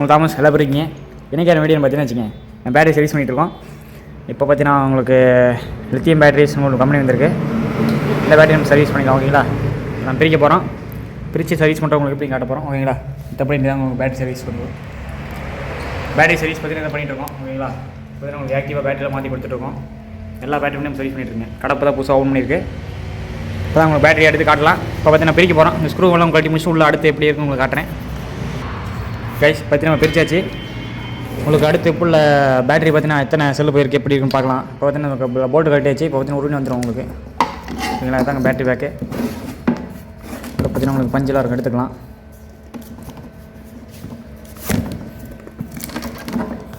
உங்களுக்கு தாமஸ் போகிறீங்க இருக்கீங்க என்னைக்கான வீடியோ பார்த்தீங்கன்னா வச்சுக்கேன் நான் பேட்டரி சர்வீஸ் பண்ணிகிட்டு இருக்கோம். இப்போ பார்த்தீங்கன்னா உங்களுக்கு லித்தியம் பேட்டரிஸ் உங்களுக்கு கம்பெனி வந்திருக்கு. இந்த பேட்டரி நம்ம சர்வீஸ் பண்ணிக்கலாம் ஓகேங்களா? நான் பிரிக்க போகிறோம் பிரித்து சர்வீஸ் பண்ணுறவங்களுக்கு எப்படி காட்ட போகிறோம் ஓகேங்களா? மற்றபடி இந்த தான் உங்களுக்கு பேட்டரி சர்வீஸ் பண்ணுவோம் பேட்டரி சர்வீஸ் பார்த்தீங்கன்னா இதை பண்ணிகிட்ருக்கோம் இருக்கோம் ஓகேங்களா? பார்த்தீங்கன்னா உங்களுக்கு ஆக்டிவாக பேட்டரியில் மாற்றி கொடுத்துட்ருக்கோம் எல்லா பேட்டரியும் நம்ம சர்வீஸ் பண்ணிட்டு இருக்கேன் கடை இப்போ தான் புதுசாக ஓன் பண்ணியிருக்கு. இப்போ தான் உங்களுக்கு பேட்டரி எடுத்து காட்டலாம். இப்போ பார்த்தீங்கன்னா பிரிக்க போகிறோம் இந்த ஸ்க்ரூ எல்லாம் கட்டி முடிச்சு உள்ள அடுத்து எப்படி இருக்குன்னு உங்களுக்கு காட்டுறேன். கைஸ் பற்றி நம்ம பிரிச்சாச்சு. உங்களுக்கு அடுத்து இப்போ உள்ள பேட்டரி பார்த்தீங்கன்னா எத்தனை செல்லு போயிருக்கு எப்படி இருக்குன்னு பார்க்கலாம். இப்போ பார்த்தீங்கன்னா போல்ட்டு கட்டியாச்சு இப்போ பார்த்தீங்கன்னா உருணி வந்துடும் உங்களுக்கு. ஓகேங்களா தாங்க பேட்டரி பேக்கு இப்போ பார்த்தீங்கன்னா உங்களுக்கு பஞ்செல்லாம் இருக்கும் எடுத்துக்கலாம்.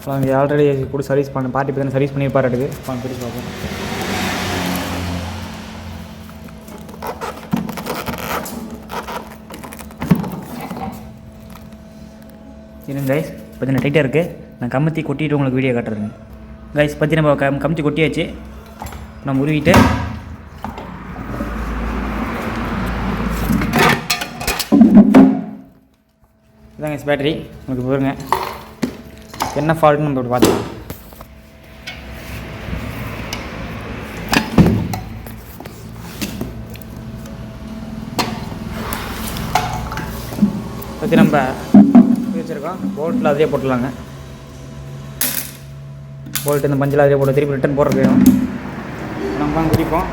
அவங்க ஆல்ரெடி கூட சர்வீஸ் பண்ண பார்ட்டி பார்த்தீங்கன்னா சர்வீஸ் பண்ணியிருப்பாரு எடுக்கு பிரிச்சு பார்ப்போம். இருங்க கைஸ் பார்த்தீங்கன்னா டைட்டாக இருக்குது நான் கமத்தி கொட்டிட்டு உங்களுக்கு வீடியோ காட்டுறேங்க. கைஸ் பற்றி நம்ம கம் கமுத்தி கொட்டியாச்சு. நம்ம உருவிட்டு. இதுதான் கைஸ் பேட்டரி உங்களுக்கு பாருங்க. என்ன ஃபால்ட்னு நம்ம இப்படி பார்த்துக்கலாம். பற்றி நம்ம வச்சுருக்கோம். போல்ட்டில் அதே போட்டுடலாங்க. போல்ட் இந்த பஞ்சில் அதே போட்டு திருப்பி ரிட்டன் போடுறது வேணும். நம்ம தான் குதிப்போம்.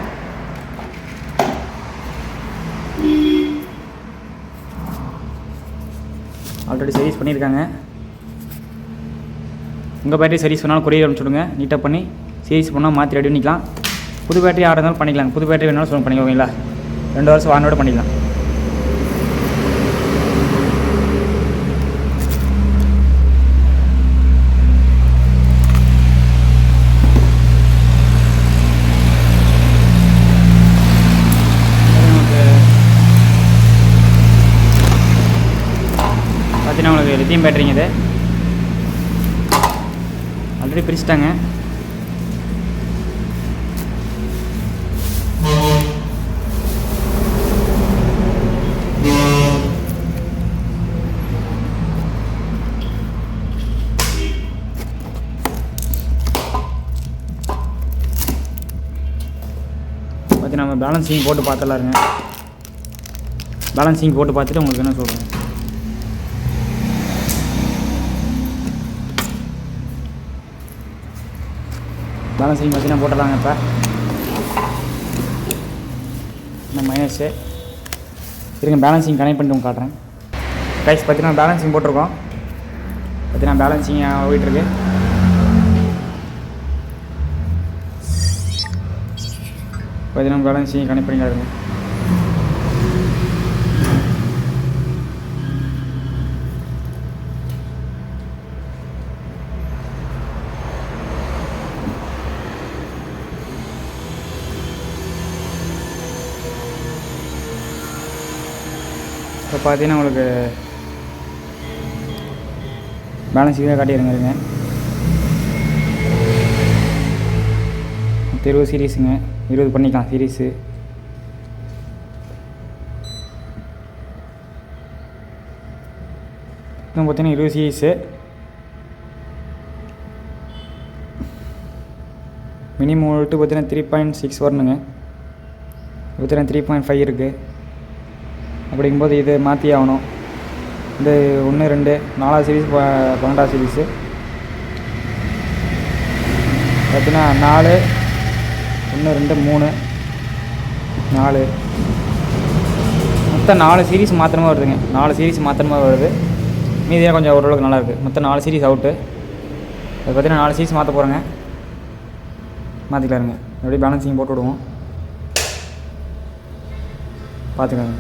ஆல்ரெடி சர்வீஸ் பண்ணியிருக்காங்க. உங்கள் பேட்டரி சர்வீஸ் பண்ணாலும் கொரியர் அனுப்பிச்சுடுங்க நீட்டாக பண்ணி சர்வீஸ் பண்ணால் மாற்றி ரெடி பண்ணிக்கலாம். புது பேட்டரி ஆர்டர் இருந்தாலும் பண்ணிக்கலாம். புது பேட்டரி வேணாலும் சொல்லுங்கள் பண்ணிக்கோங்களா? ரெண்டு வருஷம் வாரனோட பண்ணிக்கலாம். பார்த்தீங்கன்னா உங்களுக்கு லித்தியம் பேட்டரிங்க இது. ஆல்ரெடி பிரிச்சுட்டாங்க. பார்த்து நம்ம பேலன்சிங் போட்டு பார்த்துலாருங்க பேலன்சிங் போட்டு பார்த்துட்டு உங்களுக்கு என்ன சொல்கிறேன் பேலன்சிங் பார்த்தீங்கன்னா போட்டுடலாங்க இப்போ. இந்த மைனஸு இருங்க பேலன்சிங் கனெக்ட் பண்ணிட்டு காட்டுறேன். கைஸ் பார்த்தீங்கன்னா பேலன்சிங் போட்டிருக்கோம். பார்த்தீங்கன்னா பேலன்சிங் போயிட்டுருக்கு. பார்த்தீங்கன்னா பேலன்சிங் கனெக்ட் பண்ணி காட்டுங்க இப்போ பார்த்தீங்கன்னா உங்களுக்கு பேலன்ஸ் இதாக காட்டிடுங்க இருங்க இருபது சீரீஸுங்க இருபது பண்ணிக்கலாம் சீரீஸு இன்னும் பார்த்தீங்கன்னா இருபது சீரீஸு மினிமம் வோல்ட்டு பார்த்தீங்கன்னா த்ரீ பாயிண்ட் சிக்ஸ் வரணுங்க. பார்த்தீங்கன்னா த்ரீ பாயிண்ட் ஃபைவ் இருக்குது அப்படிங்கும்போது இது மாற்றி ஆகணும். இது ஒன்று ரெண்டு நாலாவது சீரீஸ் ப- பன்னெண்டாவது சீரீஸு பார்த்தீங்கன்னா நாலு ஒன்று ரெண்டு மூணு நாலு. மொத்தம் நாலு சீரீஸ் மாத்திரமாக வருதுங்க. நாலு சீரீஸ் மாத்திரமாக வருது. மீதியாக கொஞ்சம் ஓரளவுக்கு நல்லாயிருக்கு மொத்தம் நாலு சீரீஸ் அவுட்டு அது பார்த்தீங்கன்னா நாலு சீரீஸ் மாற்ற போகிறேங்க மாற்றிக்கலாருங்க அப்படியே பேலன்சிங் போட்டு விடுவோம். பார்த்துக்கலாங்க